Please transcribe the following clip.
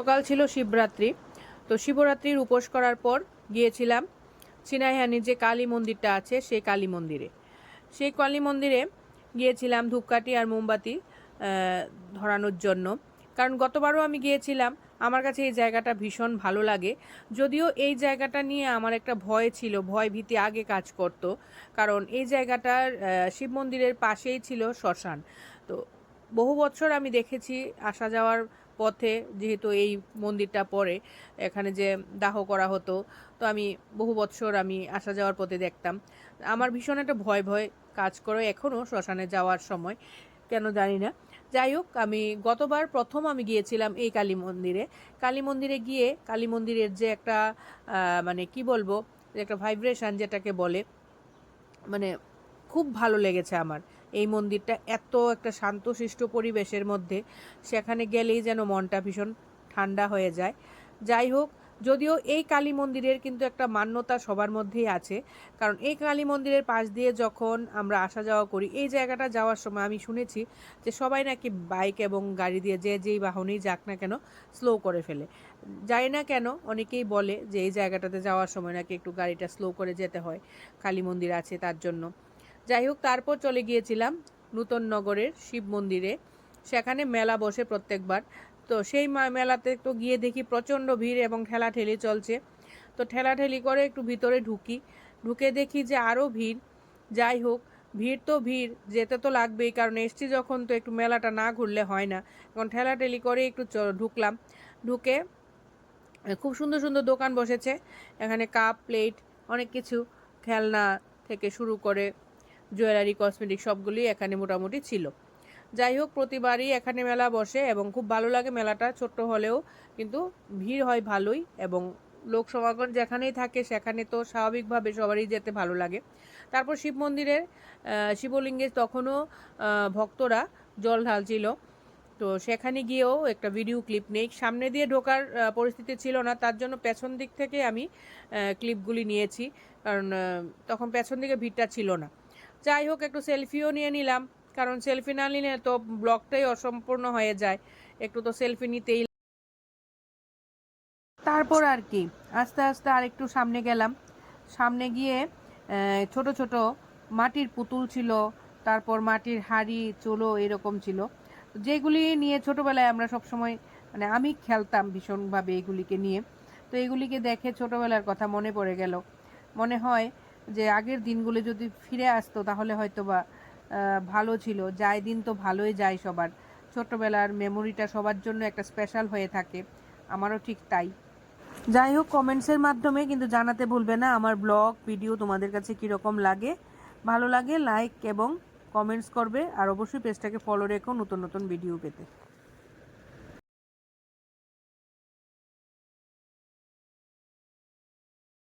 সকাল ছিল শিবরাত্রি। তো শিবরাত্রির উপোস করার পর গিয়েছিলাম সিনাইহানির যে কালী মন্দিরটা আছে, সেই কালী মন্দিরে। সেই কালী মন্দিরে গিয়েছিলাম ধূপকাঠি আর মোমবাতি ধরানোর জন্য। কারণ গতবারও আমি গিয়েছিলাম, আমার কাছে এই জায়গাটা ভীষণ ভালো লাগে। যদিও এই জায়গাটা নিয়ে আমার একটা ভয় ছিল, ভয় ভীতি আগে কাজ করত। কারণ এই জায়গাটার শিব মন্দিরের পাশেই ছিল শ্মশান। তো বহু বছর আমি দেখেছি আসা যাওয়ার পথে যেহেতু এই মন্দিরটা পড়ে, এখানে যে দাহ করা হতো, তো আমি বহু বছর আমি আসা যাওয়ার পথে দেখতাম। আমার ভীষণ একটা ভয় ভয় কাজ করে এখনও শ্মশানে যাওয়ার সময়, কেন জানি না। যাই হোক, আমি গতবার প্রথম আমি গিয়েছিলাম এই কালী মন্দিরে। কালী মন্দিরে গিয়ে, কালী মন্দিরের যে একটা মানে কি বলব একটা ভাইব্রেশন যেটাকে বলে মানে খুব ভালো লেগেছে আমার। এই মন্দিরটা এত একটা শান্তশিষ্ট পরিবেশের মধ্যে, সেখানে গেলেই যেন মনটা ভীষণ ঠান্ডা হয়ে যায়। যাই হোক, যদিও এই কালী মন্দিরের কিন্তু একটা মান্যতা সবার মধ্যেই আছে, কারণ এই কালী মন্দিরের পাশ দিয়ে যখন আমরা আসা যাওয়া করি, এই জায়গাটা যাওয়ার সময় আমি শুনেছি যে সবাই নাকি বাইক এবং গাড়ি দিয়ে যে যেই বাহনেই যাক না কেন, স্লো করে ফেলে। জানি না কেন, অনেকেই বলে যে এই জায়গাটাতে যাওয়ার সময় নাকি একটু গাড়িটা স্লো করে যেতে হয়, কালী মন্দির আছে তার জন্য। যাই হোক, তারপর চলে গিয়েছিলাম নূতন নগরের শিব মন্দিরে। সেখানে মেলা বসে প্রত্যেকবার। তো সেই মেলাতে তো গিয়ে দেখি প্রচণ্ড ভিড় এবং ঠেলাঠেলি চলছে। তো ঠেলাঠেলি করে একটু ভিতরে ঢুকি। ঢুকে দেখি যে আরও ভিড়। যাই হোক, ভিড় তো ভিড়, যেতে তো লাগবেই, কারণ এসছি যখন তো একটু মেলাটা না ঘুরলে হয় না। এখন ঠেলাঠেলি করে একটু ঢুকলাম। ঢুকে খুব সুন্দর সুন্দর দোকান বসেছে। এখানে কাপ, প্লেট, অনেক কিছু খেলনা থেকে শুরু করে জুয়েলারি, কসমেটিক সবগুলি এখানে মোটামুটি ছিল। যাই হোক, প্রতিবারই এখানে মেলা বসে এবং খুব ভালো লাগে মেলাটা। ছোট্ট হলেও কিন্তু ভিড় হয় ভালোই এবং লোক সমাগম যেখানেই থাকে সেখানে তো স্বাভাবিকভাবে সবারই যেতে ভালো লাগে। তারপর শিব মন্দিরের শিবলিঙ্গে তখনও ভক্তরা জল ঢালছিল। তো সেখানে গিয়েও একটা ভিডিও ক্লিপ নেই। সামনে দিয়ে ঢোকার পরিস্থিতি ছিল না। তার জন্য পেছন দিক থেকে আমি ক্লিপগুলি নিয়েছি। কারণ তখন পেছন দিকে ভিড়টা ছিল না। যাই হোক, একটু সেলফিও নিয়ে নিলাম। কারণ সেলফি না নিলে তো ব্লগটাই অসম্পূর্ণ হয়ে যায়। একটু তো সেলফি নিতেই তারপর আর কি, আস্তে আস্তে আরেকটু সামনে গেলাম। সামনে গিয়ে ছোট ছোট মাটির পুতুল ছিল, তারপর মাটির হাড়ি চুলো এরকম ছিল। যেগুলি নিয়ে ছোটবেলায় আমরা সব সময় মানে আমি খেলতাম ভীষণভাবে এগুলিকে নিয়ে। তো এগুলিকে দেখে ছোটবেলার কথা মনে পড়ে গেল। মনে হয় যে আগের দিনগুলো যদি ফিরে আসতো, তাহলে হয়তো বা ভালো ছিল। যায় দিন তো ভালোই যায় সবার। ছোটবেলার মেমোরিটা সবার জন্য একটা স্পেশাল হয়ে থাকে। আমারও ঠিক তাই। যাই হোক কমেন্টসের মাধ্যমে কিন্তু জানাতে ভুলবে না আমার ব্লগ ভিডিও তোমাদের কাছে কীরকম লাগে। ভালো লাগে লাইক এবং কমেন্টস করবে। আর অবশ্যই পেজটাকে ফলো রেখো নতুন নতুন ভিডিও পেতে।